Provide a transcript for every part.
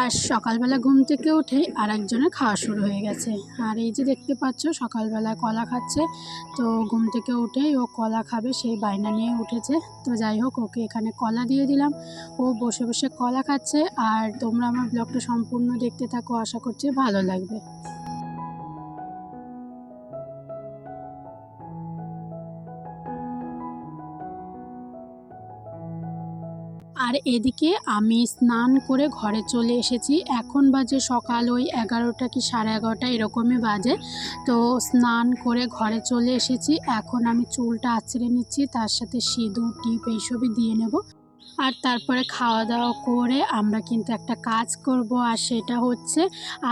আর সকালবেলা ঘুম থেকে উঠেই আর একজনের খাওয়া শুরু হয়ে গেছে। আর এই যে দেখতে পাচ্ছ, সকালবেলা কলা খাচ্ছে। তো ঘুম থেকে উঠেই ও কলা খাবে, সেই বায়না নিয়ে উঠেছে। তো যাই হোক, ওকে এখানে কলা দিয়ে দিলাম। ও বসে বসে কলা খাচ্ছে। আর তোমরা আমার ব্লগটা সম্পূর্ণ দেখতে থাকো। আশা করছি ভালো লাগবে। আর এদিকে আমি স্নান করে ঘরে চলে এসেছি। এখন বাজে সকাল ওই এগারোটা কি সাড়ে এগারোটা, এরকমই বাজে। তো স্নান করে ঘরে চলে এসেছি। এখন আমি চুলটা আঁচড়ে নিচ্ছি, তার সাথে সিঁদুর, টিপ এইসবই দিয়ে নেব। আর তারপরে খাওয়া দাওয়া করে আমরা কিন্তু একটা কাজ করব। আর সেটা হচ্ছে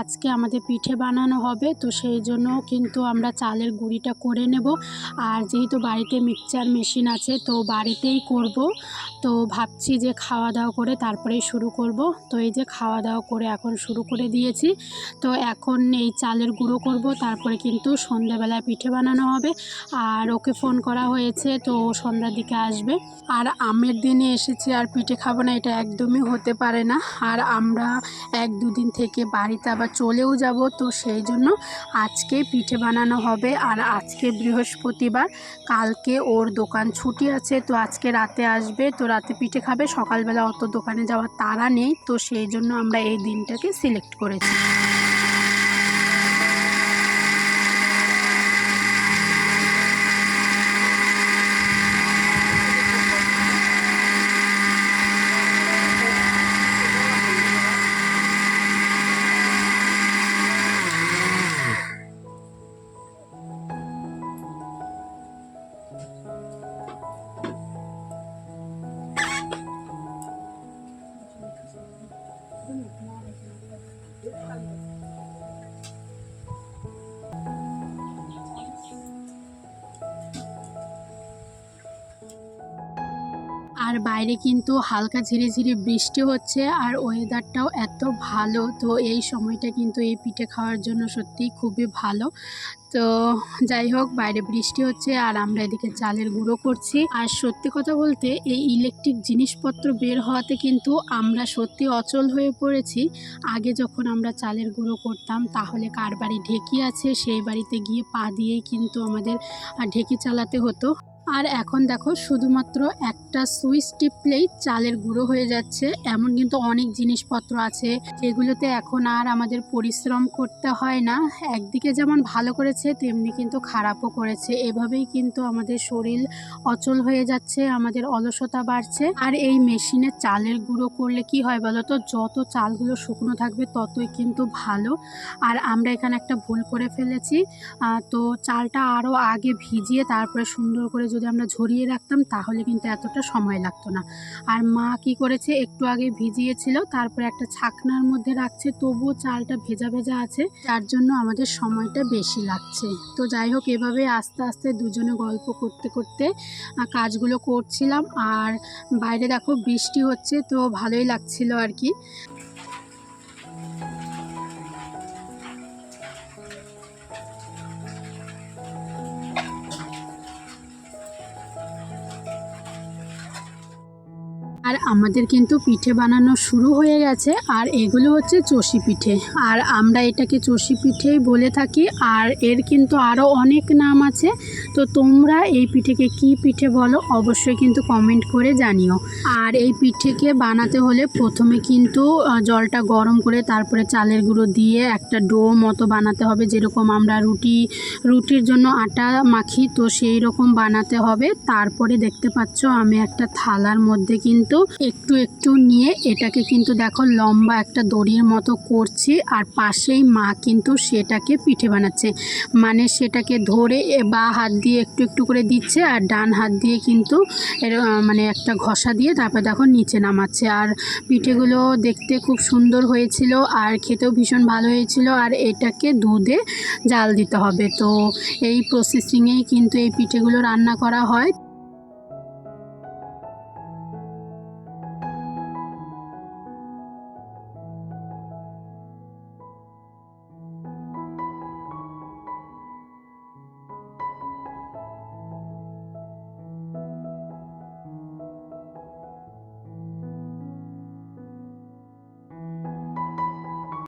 আজকে আমাদের পিঠে বানানো হবে, তো সেই জন্য কিন্তু আমরা চালের গুঁড়িটা করে নেব। আর যেহেতু বাড়িতে মিক্সচার মেশিন আছে, তো বাড়িতেই করব। তো ভাবছি যে খাওয়া দাওয়া করে তারপরেই শুরু করব। তো এই যে খাওয়া দাওয়া করে এখন শুরু করে দিয়েছি। তো এখন এই চালের গুঁড়ো করব, তারপরে কিন্তু সন্ধ্যাবেলায় পিঠে বানানো হবে। আর ওকে ফোন করা হয়েছে, তো সন্ধ্যার দিকে আসবে। আর আমের দিনে এসেছি আর পিঠে খাব না, এটা একদমই হতে পারে না। আর আমরা এক দুদিন থেকে বাড়িতে আবার চলেও যাব, তো সেই জন্য আজকে পিঠে বানানো হবে। আর আজকে বৃহস্পতিবার, কালকে ওর দোকান ছুটি আছে, তো আজকে রাতে আসবে, তো রাতে পিঠে খাবে। সকালবেলা অত দোকানে যাওয়ার তাড়া নেই, তো সেই জন্য আমরা এই দিনটাকে সিলেক্ট করেছি। আর বাইরে কিন্তু হালকা ঝিরে ঝিরে বৃষ্টি হচ্ছে আর ওয়েদারটাও এত ভালো। তো এই সময়টা কিন্তু এই পিঠে খাওয়ার জন্য সত্যিই খুবই ভালো। তো যাই হোক, বাইরে বৃষ্টি হচ্ছে আর আমরা এদিকে চালের গুঁড়ো করছি। আর সত্যি কথা বলতে এই ইলেকট্রিক জিনিসপত্র বের হওয়াতে কিন্তু আমরা সত্যি অচল হয়ে পড়েছি। আগে যখন আমরা চালের গুঁড়ো করতাম, তাহলে কার বাড়ি ঢেকি আছে, সেই বাড়িতে গিয়ে পা দিয়েই কিন্তু আমাদের ঢেকি চালাতে হতো। আর এখন দেখো শুধুমাত্র একটা সুইচ টিপলেই চালের গুঁড়ো হয়ে যাচ্ছে, এমন কিন্তু অনেক জিনিসপত্র আছে যেগুলোতে এখন আর আমাদের পরিশ্রম করতে হয় না। একদিকে যেমন ভালো করেছে, তেমনি কিন্তু খারাপও করেছে। এভাবেই কিন্তু আমাদের শরীর অচল হয়ে যাচ্ছে, আমাদের অলসতা বাড়ছে। আর এই মেশিনে চালের গুঁড়ো করলে কি হয় বলো তো? যত চালগুলো শুকনো থাকবে, ততই কিন্তু ভালো। আর আমরা এখানে একটা ভুল করে ফেলেছি। তো চালটা আরও আগে ভিজিয়ে তারপরে সুন্দর করে যদি আমরা ঝরিয়ে রাখতাম, তাহলে কিন্তু এতটা সময় লাগতো না। আর মা কি করেছে? একটু আগে ভিজিয়েছিল, তারপরে একটা ছাকনার মধ্যে রাখছে, তবুও চালটা ভেজা ভেজা আছে, যার জন্য আমাদের সময়টা বেশি লাগছে। তো যাই হোক, এভাবে আস্তে আস্তে দুজনে গল্প করতে করতে কাজগুলো করছিলাম। আর বাইরে দেখো, বৃষ্টি হচ্ছে, তো ভালোই লাগছিল আর কি। আর আমাদের কিন্তু পিঠে বানানো শুরু হয়ে গেছে, আর এগুলো হচ্ছে চষি পিঠে। আর আমরা এটাকে চষি পিঠেই বলে থাকি, আর এর কিন্তু আরও অনেক নাম আছে। তো তোমরা এই পিঠেকে কি পিঠে বলো, অবশ্যই কিন্তু কমেন্ট করে জানিও। আর এই পিঠেকে বানাতে হলে প্রথমে কিন্তু জলটা গরম করে তারপরে চালের গুঁড়ো দিয়ে একটা ডো মতো বানাতে হবে, যেরকম আমরা রুটি, রুটির জন্য আটা মাখি, তো সেই রকম বানাতে হবে। তারপরে দেখতে পাচ্ছ আমি একটা থালার মধ্যে কিন্তু একটু একটু নিয়ে এটাকে কিন্তু দেখো লম্বা একটা দড়ির মতো করছি আর পাশেই মা কিন্তু সেটাকে পিঠে বানাচ্ছে। মানে সেটাকে ধরে বা হাত দিয়ে একটু একটু করে দিচ্ছে আর ডান হাত দিয়ে কিন্তু এর মানে একটা ঘষা দিয়ে তারপর দেখো নিচে নামাচ্ছে। আর পিঠেগুলো দেখতে খুব সুন্দর হয়েছিল আর খেতেও ভীষণ ভালো হয়েছিল আর এটাকে দুধে জাল দিতে হবে। তো এই প্রসেসিংয়েই কিন্তু এই পিঠেগুলো রান্না করা হয়।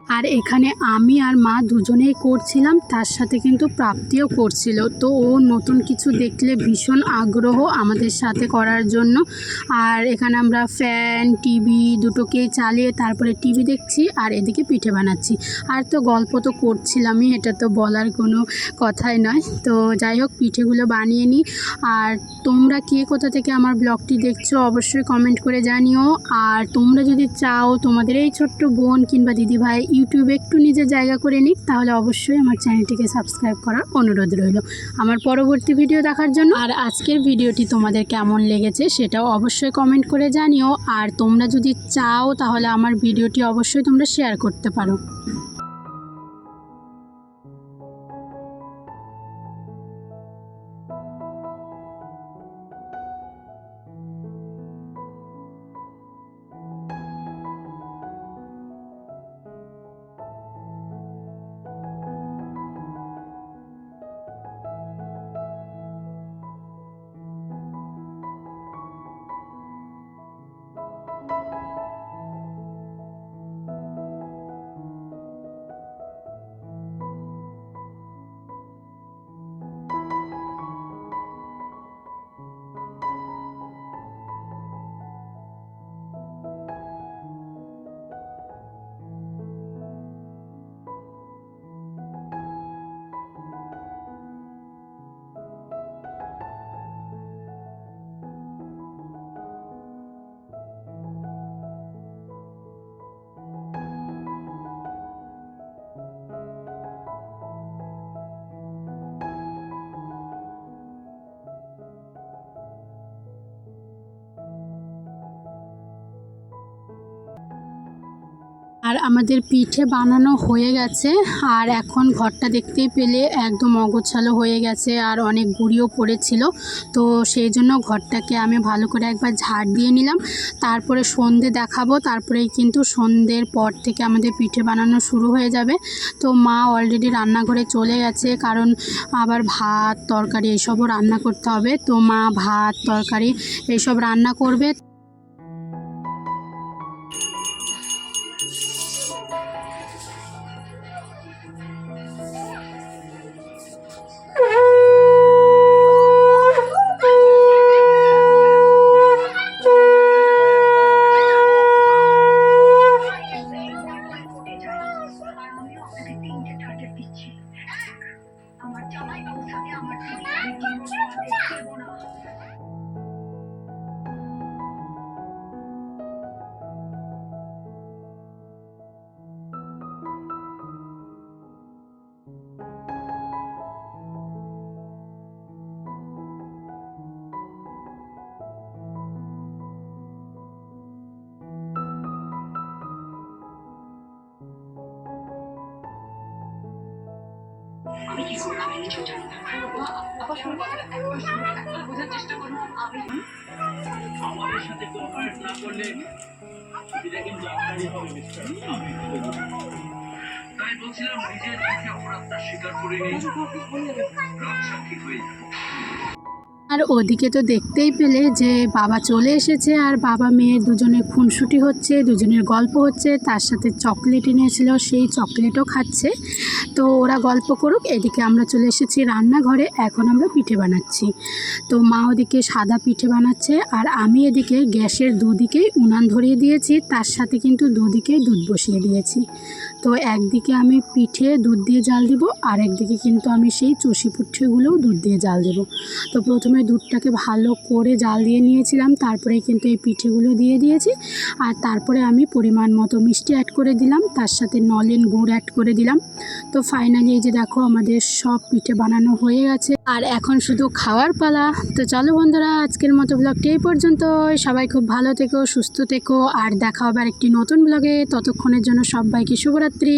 আর এখানে আমি আর মা দুজনেই করছিলাম, তার সাথে কিন্তু প্রাপ্তিও করছিল। তো ও নতুন কিছু দেখলে ভীষণ আগ্রহ আমাদের সাথে করার জন্য। আর এখানে আমরা ফ্যান, টিভি দুটোকে চালিয়ে তারপরে টিভি দেখছি আর এদিকে পিঠে বানাচ্ছি। আর তো গল্প তো করছিলামই, এটা তো বলার কোনো কথাই নয়। তো যাই হোক, পিঠেগুলো বানিয়ে নিই। আর তোমরা কে কোথা থেকে আমার ব্লগটি দেখছ অবশ্যই কমেন্ট করে জানিও। আর তোমরা যদি চাও তোমাদের এই ছোট্ট বোন কিংবা দিদিভাই ইউটিউবে একটু নিজের জায়গা করে নিক, তাহলে অবশ্যই আমার চ্যানেলটিকে সাবস্ক্রাইব করার অনুরোধ রইল। আমার পরবর্তী ভিডিও দেখার জন্য আর আজকের ভিডিওটি তোমাদের কেমন লেগেছে সেটাও অবশ্যই কমেন্ট করে জানিও। আর তোমরা যদি চাও তাহলে আমার ভিডিওটি অবশ্যই তোমরা শেয়ার করতে পারো। আর আমাদের পিঠে বানানো হয়ে গেছে। আর এখন ঘরটা দেখতেই পেলে একদম অগোছালো হয়ে গেছে আর অনেক গুঁড়িও পড়েছিল। তো সেই জন্য ঘরটাকে আমি ভালো করে একবার ঝাড় দিয়ে নিলাম। তারপরে সন্ধে দেখাবো। তারপরেই কিন্তু সন্ধ্যের পর থেকে আমাদের পিঠে বানানো শুরু হয়ে যাবে। তো মা অলরেডি রান্নাঘরে চলে গেছে। কারণ আবার ভাত, তরকারি, এইসবও রান্না করতে হবে। তো মা ভাত, তরকারি, এইসব রান্না করবে। আমি কি করলাম? আমি কিছু জানি না। আবার শুরু করলাম একবার শুরু একবার বোঝার চেষ্টা করুন। আমি আমাদের সাথে কোঅপারেট না করলে এটা কিন্তু আপনারই হবে মিস্টার। করে দেব। তাই বলছিলাম নিজের অপরাধটা স্বীকার করে নিই রাগ সাক্ষী হয়ে আর ওদিকে তো দেখতেই পেলে যে বাবা চলে এসেছে আর বাবা মেয়ে দুজনের খুনসুটি হচ্ছে, দুজনের গল্প হচ্ছে, তার সাথে চকলেট এনেছিল, সেই চকলেটও খাচ্ছে। তো ওরা গল্প করুক, এদিকে আমরা চলে এসেছি রান্নাঘরে, এখন আমরা পিঠে বানাচ্ছি। তো মা ওদিকে সাদা পিঠে বানাচ্ছে আর আমি এদিকে গ্যাসের দুদিকেই উনান ধরিয়ে দিয়েছি, তার সাথে কিন্তু দুদিকেই দুধ বসিয়ে দিয়েছি। তো একদিকে আমি পিঠে দুধ দিয়ে জাল দিব আর একদিকে কিন্তু আমি সেই চষি পিঠেগুলোও দুধ দিয়ে জাল দেবো। তো প্রথমে দুধটাকে ভালো করে জাল দিয়ে নিয়েছিলাম, তারপরে কিন্তু এই পিঠেগুলো দিয়ে দিয়েছি, আর তারপরে আমি পরিমাণ মতো মিষ্টি অ্যাড করে দিলাম, তার সাথে নলেন গুড় অ্যাড করে দিলাম। তো ফাইনালি এই যে দেখো আমাদের সব পিঠে বানানো হয়ে গেছে, আর এখন শুধু খাওয়ার পালা। তো চলো বন্ধুরা, আজকের মতো ব্লগটি এই পর্যন্ত সবাই খুব ভালো থেকো, সুস্থ থেকো, আর দেখা হবে আর একটি নতুন ব্লগে ততক্ষণের জন্য সবাইকে শুভরাত্রি। রাত্রি